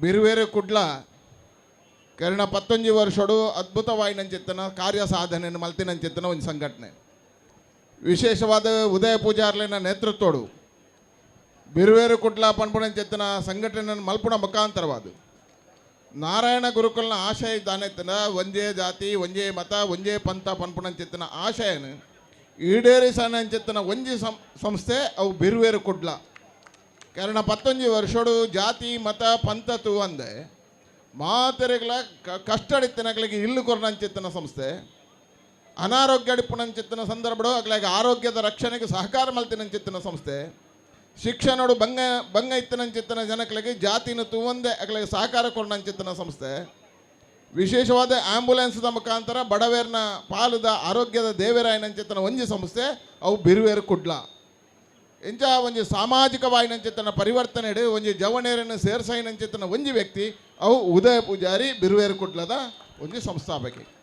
ಬಿರುವೇರು ಕುಡ್ಲ, ಕರ್ಣ ಪತ್ತೊಂಜಿ ವರ್ಷಡು ಅದ್ಭುತವಾಯಿನಂಚಿತ್ತನ ಕಾರ್ಯ ಸಾಧನೆಯನ್ನು ಮಲ್ತಿನಂಚಿತ್ತನ ಒಂದು ಸಂಘಟನೆ. ವಿಶೇಷವಾದ ಉದಯ ಪೂಜಾರ್ಲಿನ ನೇತೃತ್ವಡು ಬಿರುವೇರು ಕುಡ್ಲ ಪಂಪುಣಂಚಿತ್ತನ ಸಂಘಟನೆಯನ್ನು ಮಲ್ಪುಣ ಮುಖಾಂತರವಾದ. ನಾರಾಯಣ ಗುರುಕುಲನ ಆಶಯ ಇದ್ದಾನೆತ್ತನ ಒಂದೇ ಜಾತಿ ಒಂದೇ ಮತ ಒಂದೇ ಪಂಥ ಪನ್ಪುಣಂಚಿತ್ತನ ಆಶಯನ ಈಡೇರಿಸನಂಚಿತ್ತನ ಒಂಜಿ ಸಂ, ಸಂಸ್ಥೆ ಅವು ಬಿರುವೇರು ಕುಡ್ಲ. ಕಾರಣ ಪತ್ತೊಂಜಿ ವರ್ಷಡು ಜಾತಿ, ಮತ ಪಂಥ ತೂ ಅಂದೆ ಮಾತೆರೆಗಳ ಕಷ್ಟಡಿತ್ತಿನಗಳಿಗೆ ಇಲ್ಲು ಕೊರನಂಚಿತ್ತನ ಸಂಸ್ಥೆ. ಅನಾರೋಗ್ಯ ಅಡಿಪುಣಂಚಿತ್ತಿನ ಸಂದರ್ಭಡು ಅಗ್ಲಾಗ ಆರೋಗ್ಯದ ರಕ್ಷಣೆಗೆ ಸಹಕಾರ ಮಲ್ತಿನಂಚಿತ್ತಿನ ಸಂಸ್ಥೆ. ಶಿಕ್ಷಣಡು ಬಂಗ ಬಂಗ ಇತ್ತಿನಂಚಿತ್ತಿನ ಜನಗಳಿಗೆ ಜಾತಿನ ತೂವಂದೆ ಅಗ್ಲಾಗ ಸಹಕಾರ ಕೊಡನಂಚಿತ್ತಿನ ಸಂಸ್ಥೆ. ವಿಶೇಷವಾದ ಆಂಬ್ಯುಲೆನ್ಸ್ದ ಮುಖಾಂತರ ಬಡವೇರ್ನ ಪಾಲುದ ಆರೋಗ್ಯದ ದೇವರಾಯನಂಚಿತ್ತಿನ ಒಂಜಿ ಸಂಸ್ಥೆ. ಅವು ಬಿರುವೇರು ಕುಡ್ಲ. ಎಂಚ ಒಂಜಿ ಸಾಮಾಜಿಕವಾಯಿನಂಚಿತ್ತನ ಪರಿವರ್ತನೆ ಒಂಜಿ ಜವನೇರನ್ನು ಸೇರ್ಸೈನಂಚಿತ್ತನ ಒಂಜಿ ವ್ಯಕ್ತಿ, ಅವು ಉದಯ ಪೂಜಾರಿ ಬಿರುವೇರು ಕುಡ್ಲದ ಒಂಜಿ ಸಂಸ್ಥಾಪಕಿ.